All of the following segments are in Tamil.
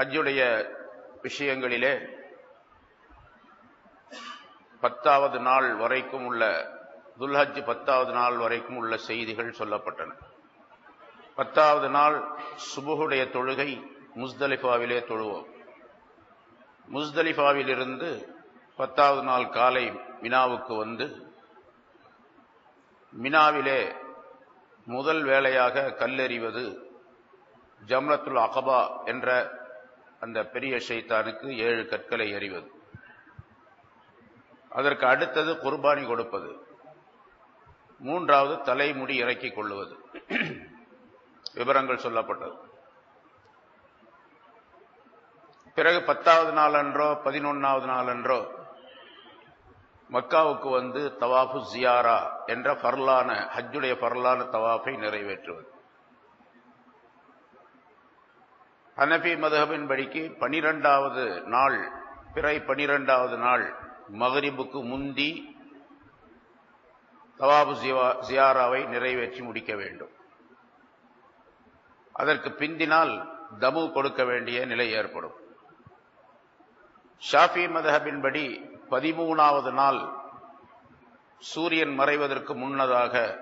ஹஜ்ஜுடைய விஷயங்களிலே பத்தாவது நாள் வரைக்கும் உள்ள துல்ஹஜ் பத்தாவது நாள் வரைக்கும் உள்ள செய்திகள் சொல்லப்பட்டன. பத்தாவது நாள் சுபுகுடைய தொழுகை முஸ்தலிஃபாவிலே தொழுவோம். முஸ்தலிஃபாவிலிருந்து பத்தாவது நாள் காலை மினாவுக்கு வந்து மினாவிலே முதல் வேளையாக கல்லெறிவது ஜம்ரத்துல் அகபா என்ற அந்த பெரிய ஷைத்தானுக்கு ஏழு கற்களை எறிவது. அதற்கு அடுத்தது குர்பானி கொடுப்பது. மூன்றாவது தலைமுடி இறக்கிக் கொள்ளுவது. விவரங்கள் சொல்லப்பட்டது. பிறகு பத்தாவது நாள் அன்றோ பதினொன்னாவது நாள் அன்றோ மக்காவுக்கு வந்து தவாஃபு ஜியாரா என்ற பர்லான ஹஜ்ஜுடைய பர்லான தவாஃபை நிறைவேற்றுவது. ஹனபி மதுஹபின் படிக்கு பனிரெண்டாவது நாள் பிறை பனிரெண்டாவது நாள் மகரிபுக்கு முந்தி தவாபு ஜியாராவை நிறைவேற்றி முடிக்க வேண்டும். அதற்கு பிந்தினால் தமு கொடுக்க வேண்டிய நிலை ஏற்படும். ஷாஃபி மதஹபின்படி பதிமூணாவது நாள் சூரியன் மறைவதற்கு முன்னதாக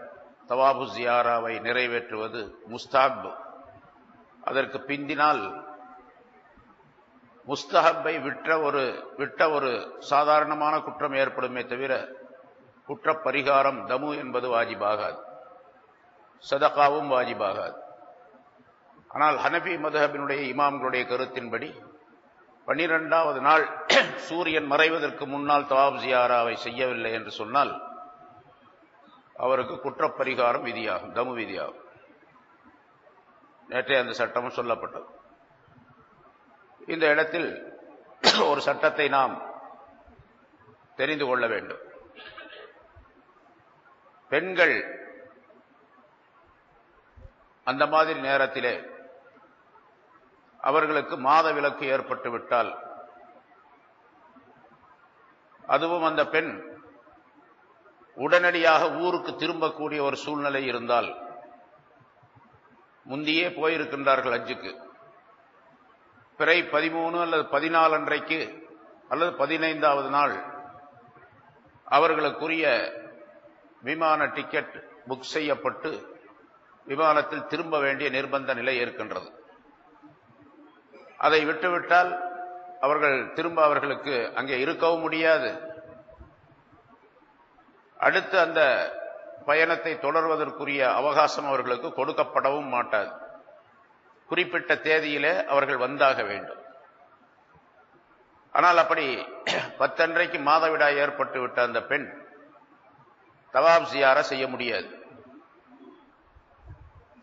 தவாபு ஜியாராவை நிறைவேற்றுவது முஸ்தாப் அதற்கு பிந்தினால் முஸ்தஹப்பை விற்ற ஒரு விட்ட ஒரு சாதாரணமான குற்றம் ஏற்படுமே தவிர குற்ற பரிகாரம் தமு என்பது வாஜிபாகாது. சதகாவும் வாஜிபாகாது. ஆனால் ஹனபி மதுஹபினுடைய இமாம்களுடைய கருத்தின்படி பன்னிரெண்டாவது நாள் சூரியன் மறைவதற்கு முன்னால் தவாப் ஜியாராவை செய்யவில்லை என்று சொன்னால் அவருக்கு குற்றப்பரிகாரம் விதியாகும் தமு விதியாகும். நேற்றே அந்த சட்டமும் சொல்லப்பட்டது. இந்த இடத்தில் ஒரு சட்டத்தை நாம் தெரிந்து கொள்ள வேண்டும். பெண்கள் அந்த மாதிரி நேரத்திலே அவர்களுக்கு மாத விலக்கு ஏற்பட்டு விட்டால் அதுவும் அந்த பெண் உடனடியாக ஊருக்கு திரும்பக்கூடிய ஒரு சூழ்நிலை இருந்தால் முந்தியே போயிருக்கின்றார்கள் அஜுக்கு பிறை பதிமூணு அல்லது பதினாலு அன்றைக்கு அல்லது பதினைந்தாவது நாள் அவர்களுக்குரிய விமான டிக்கெட் புக் செய்யப்பட்டு விமானத்தில் திரும்ப வேண்டிய நிர்பந்த நிலை இருக்கின்றது அதை விட்டுவிட்டால் அவர்கள் திரும்ப அவர்களுக்கு அங்கே இருக்கவும் முடியாது. அடுத்து அந்த பயணத்தை தொடர்வதற்குரிய அவகாசம் அவர்களுக்கு கொடுக்கப்படவும் மாட்டாது. குறிப்பிட்ட தேதியிலே அவர்கள் வந்தாக வேண்டும். ஆனால் அப்படி பத்தன்றைக்கு மாதவிடாய் ஏற்பட்டு விட்ட அந்த பெண் தவாப் சியார செய்ய முடியாது.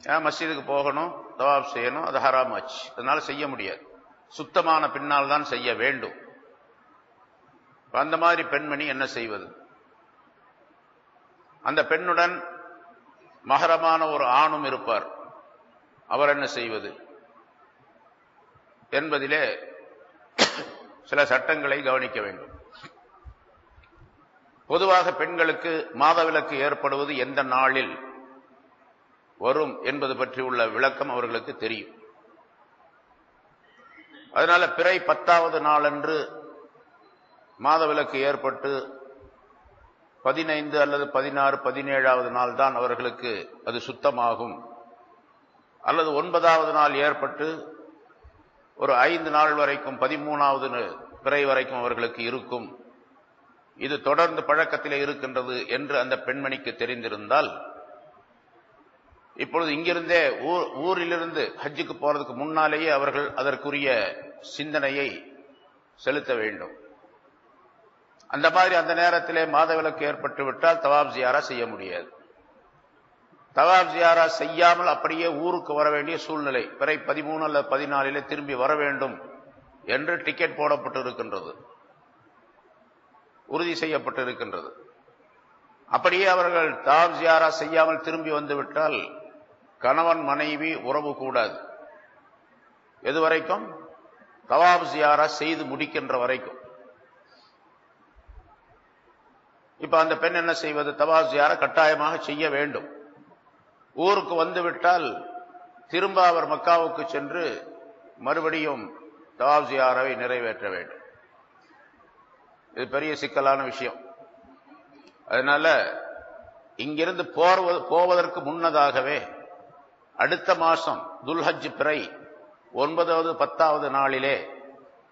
ஏன் மஸ்ஜிதுக்கு போகணும் தவாப் செய்யணும் அது ஹராம் ஆச்சு. அதனால செய்ய முடியாது. சுத்தமான பின்னால் தான் செய்ய வேண்டும். அந்த மாதிரி பெண்மணி என்ன செய்வது? அந்த பெண்ணுடன் மகரமான ஒரு ஆணும் இருப்பார். அவர் என்ன செய்வது? என்பதிலே சில சட்டங்களை கவனிக்க வேண்டும். பொதுவாக பெண்களுக்கு மாதவிலக்கு ஏற்படுவது எந்த நாளில் வரும் என்பது பற்றி உள்ள விளக்கம் அவர்களுக்கு தெரியும். அதனால பிறை பத்தாவது நாளன்று மாதவிலக்கு ஏற்பட்டு பதினைந்து அல்லது பதினாறு பதினேழாவது நாள் தான் அவர்களுக்கு அது சுத்தமாகும். அல்லது ஒன்பதாவது நாள் ஏற்பட்டு ஒரு ஐந்து நாள் வரைக்கும் பதிமூணாவது பிறை வரைக்கும் அவர்களுக்கு இருக்கும். இது தொடர்ந்து பழக்கத்திலே இருக்கின்றது என்று அந்த பெண்மணிக்கு தெரிந்திருந்தால் இப்பொழுது இங்கிருந்தே ஊர் ஊரிலிருந்து ஹஜ்ஜுக்கு போறதுக்கு முன்னாலேயே அவர்கள் அதற்குரிய சிந்தனையை செலுத்த வேண்டும். அந்த மாதிரி அந்த நேரத்திலே மாதவிலக்கு ஏற்பட்டு விட்டால் தவாப் ஜியாரா செய்ய முடியாது. தவாப் ஜியாரா செய்யாமல் அப்படியே ஊருக்கு வர வேண்டிய சூழ்நிலை பிறை பதிமூணு அல்லது பதினாலிலே திரும்பி வர வேண்டும் என்று டிக்கெட் போடப்பட்டு இருக்கின்றது உறுதி செய்யப்பட்டு இருக்கின்றது அப்படியே அவர்கள் தவாப் ஜியாரா செய்யாமல் திரும்பி வந்துவிட்டால் கணவன் மனைவி உறவு கூடாது. எது வரைக்கும்? தவாப் ஜியாரா செய்து முடிக்கின்ற வரைக்கும். இப்ப அந்த பெண் என்ன செய்வது? தவாப் கட்டாயமாக செய்ய வேண்டும். ஊருக்கு வந்துவிட்டால் திரும்ப அவர் மக்காவுக்கு சென்று மறுபடியும் தவாப் நிறைவேற்ற வேண்டும். இது பெரிய சிக்கலான விஷயம். அதனால இங்கிருந்து போர்வது போவதற்கு முன்னதாகவே அடுத்த மாசம் துல்ஹஜ் பிறை ஒன்பதாவது பத்தாவது நாளிலே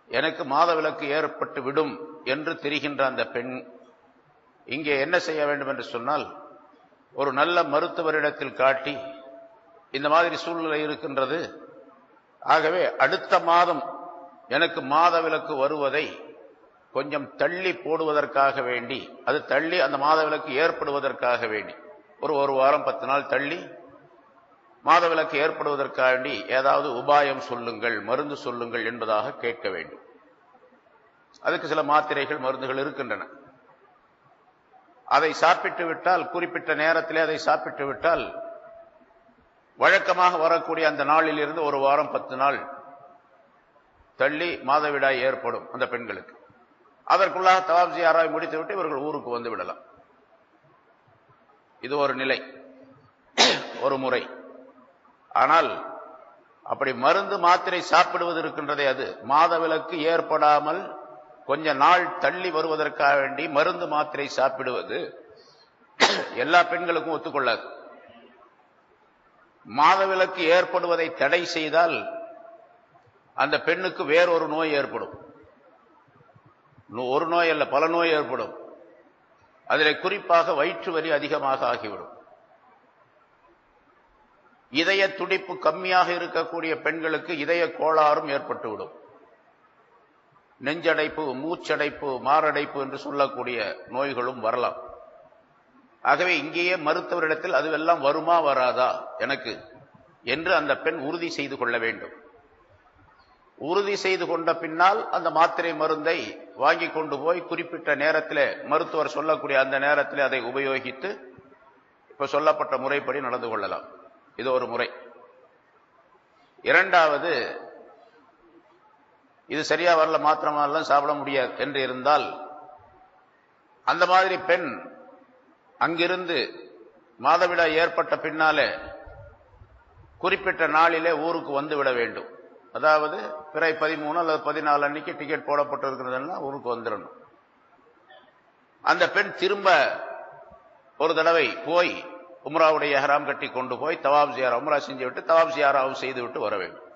எனக்கு மாதவிலக்கு ஏற்பட்டு விடும் என்று தெரிகின்ற அந்த பெண் இங்கே என்ன செய்ய வேண்டும் என்று சொன்னால் ஒரு நல்ல மருத்துவரிடத்தில் காட்டி இந்த மாதிரி சூழ்நிலை இருக்கின்றது. ஆகவே அடுத்த மாதம் எனக்கு மாதவிலக்கு வருவதை கொஞ்சம் தள்ளி போடுவதற்காக வேண்டி அது தள்ளி அந்த மாதவிலக்கு ஏற்படுவதற்காக வேண்டி ஒரு ஒரு வாரம் பத்து நாள் தள்ளி மாதவிலக்கு ஏற்படுவதற்காக வேண்டி ஏதாவது உபாயம் சொல்லுங்கள் மருந்து சொல்லுங்கள் என்பதாக கேட்க வேண்டும். அதுக்கு சில மாத்திரைகள் மருந்துகள் இருக்கின்றன. அதை சாப்பிட்டு விட்டால் குறிப்பிட்ட நேரத்திலே அதை சாப்பிட்டு விட்டால் வழக்கமாக வரக்கூடிய அந்த நாளில் இருந்து ஒரு வாரம் பத்து நாள் தள்ளி மாதவிடாய் ஏற்படும் அந்த பெண்களுக்கு. அதற்குள்ளாக தவாப் ஜியாராவை முடித்துவிட்டு இவர்கள் ஊருக்கு வந்து விடலாம். இது ஒரு நிலை ஒரு முறை. ஆனால் அப்படி மருந்து மாத்திரை சாப்பிடுவது இருக்கின்றதே அது மாதவிலக்கு ஏற்படாமல் கொஞ்ச நாள் தள்ளி வருவதற்காக வேண்டி மருந்து மாத்திரை சாப்பிடுவது எல்லா பெண்களுக்கும் ஒத்துக்கொள்ளாது. மாதவிலக்கு ஏற்படுவதை தடை செய்தால் அந்த பெண்ணுக்கு வேறொரு நோய் ஏற்படும். ஒரு நோய் அல்ல பல நோய் ஏற்படும். அதில் குறிப்பாக வயிற்று வலி அதிகமாக ஆகிவிடும். இதய துடிப்பு கம்மியாக இருக்கக்கூடிய பெண்களுக்கு இதய கோளாறும் ஏற்பட்டுவிடும். நெஞ்சடைப்பு மூச்சடைப்பு மாரடைப்பு என்று சொல்லக்கூடிய நோய்களும் வரலாம். ஆகவே இங்கேயே மருத்துவரிடத்தில் அதுவெல்லாம் வருமா வராதா எனக்கு என்று அந்த பெண் உறுதி செய்து கொள்ள வேண்டும். உறுதி செய்து கொண்ட பின்னால் அந்த மாத்திரை மருந்தை வாங்கி கொண்டு போய் குறிப்பிட்ட நேரத்தில் மருத்துவர் சொல்லக்கூடிய அந்த நேரத்தில் அதை உபயோகித்து இப்போ சொல்லப்பட்ட முறைப்படி நடந்து கொள்ளலாம். இது ஒரு முறை. இரண்டாவது இது சரியா வரல மாத்திரமெல்லாம் சாப்பிட முடியாது என்று இருந்தால் அந்த மாதிரி பெண் அங்கிருந்து மாதவிழா ஏற்பட்ட பின்னாலே குறிப்பிட்ட நாளிலே ஊருக்கு வந்து விட வேண்டும். அதாவது பிறை பதிமூணு அல்லது பதினாலு அன்னைக்கு டிக்கெட் போடப்பட்டிருக்கிறதுனா ஊருக்கு வந்துடணும். அந்த பெண் திரும்ப ஒரு தடவை போய் உம்ராவுடைய ஹராம் கட்டி கொண்டு போய் தவாப் ஜியாரா உம்ரா செஞ்சு விட்டு தவாப் ஜியாராவும் செய்து விட்டு வர வேண்டும்.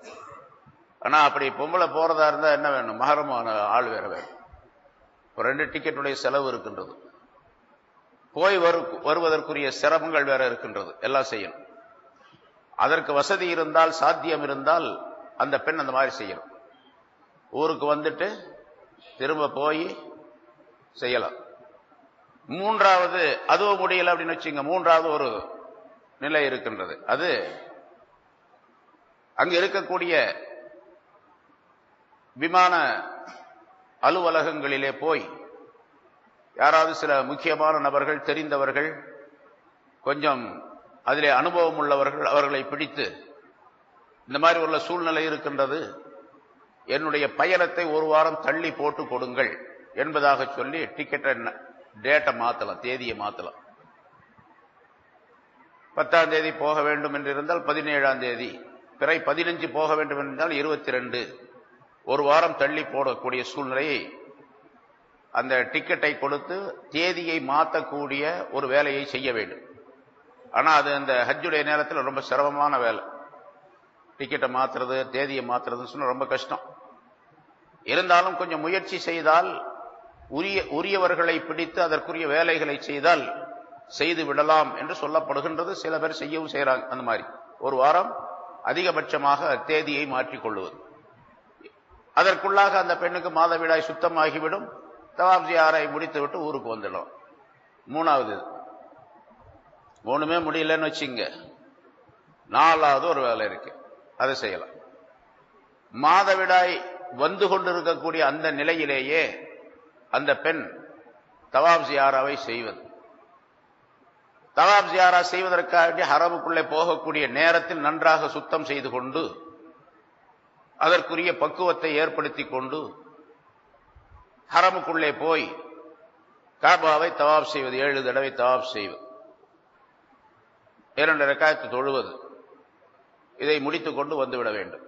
ஆனால் அப்படி பொம்பளை போகிறதா இருந்தால் என்ன வேணும்? மகரமான ஆள் வேற வேணும். ஒரு ரெண்டு டிக்கெட்டுடைய செலவு இருக்கின்றது. போய் வரு வருவதற்குரிய சிரமங்கள் வேற இருக்கின்றது. எல்லாம் செய்யணும். அதற்கு வசதி இருந்தால் சாத்தியம் இருந்தால் அந்த பெண் அந்த மாதிரி செய்யணும். ஊருக்கு வந்துட்டு திரும்ப போய் செய்யலாம். மூன்றாவது அதுவும் முடியல அப்படின்னு வச்சுங்க மூன்றாவது ஒரு நிலை இருக்கின்றது. அது அங்கே இருக்கக்கூடிய விமான அலுவலகங்களிலே போய் யாராவது சில முக்கியமான நபர்கள் தெரிந்தவர்கள் கொஞ்சம் அதிலே அனுபவம் உள்ளவர்கள் அவர்களை பிடித்து இந்த மாதிரி உள்ள சூழ்நிலை இருக்கின்றது என்னுடைய பயணத்தை ஒரு வாரம் தள்ளி போட்டு கொடுங்கள் என்பதாக சொல்லி டிக்கெட்டை டேட்டை மாத்தலாம் தேதியை மாத்தலாம். பத்தாம் தேதி போக வேண்டும் என்றிருந்தால் பதினேழாம் தேதி பிறை பதினஞ்சு போக வேண்டும் என்றால் இருபத்தி ரெண்டு ஒரு வாரம் தள்ளி போடக்கூடிய சூழ்நிலையை அந்த டிக்கெட்டை கொடுத்து தேதியை மாற்றக்கூடிய ஒரு வேலையை செய்ய வேண்டும். ஆனால் அது அந்த ஹஜ்ஜுடைய நேரத்தில் ரொம்ப சிரமமான வேலை. டிக்கெட்டை மாற்றுறது தேதியை மாற்றுறதுன்னு சொன்னால் ரொம்ப கஷ்டம். இருந்தாலும் கொஞ்சம் முயற்சி செய்தால் உரிய உரியவர்களை பிடித்து அதற்குரிய வேலைகளை செய்தால் செய்து விடலாம் என்று சொல்லப்படுகின்றது. சில பேர் செய்யவும் செய்கிறாங்க அந்த மாதிரி. ஒரு வாரம் அதிகபட்சமாக தேதியை மாற்றிக்கொள்வது. அதற்குள்ளாக அந்த பெண்ணுக்கு மாதவிடாய் சுத்தமாகிவிடும். தவாப்ஜி முடித்து முடித்துவிட்டு ஊருக்கு வந்துடும். மூணாவது ஒண்ணுமே முடியலன்னு வச்சுங்க. நாலாவது ஒரு வேலை இருக்கு. அதை செய்யலாம். மாதவிடாய் வந்து கொண்டிருக்கக்கூடிய அந்த நிலையிலேயே அந்த பெண் தவாப் ஜியாராவை செய்வது. தவாப் ஜியாரா செய்வதற்காக ஹரமுக்குள்ளே போகக்கூடிய நேரத்தில் நன்றாக சுத்தம் செய்து கொண்டு அதற்குரிய பக்குவத்தை ஏற்படுத்தி கொண்டு ஹரமுக்குள்ளே போய் காபாவை தவாப் செய்வது ஏழு தடவை தவாப் செய்வது. இரண்டு ரெக்காயத்து தொழுவது. இதை முடித்துக் கொண்டு வந்துவிட வேண்டும்.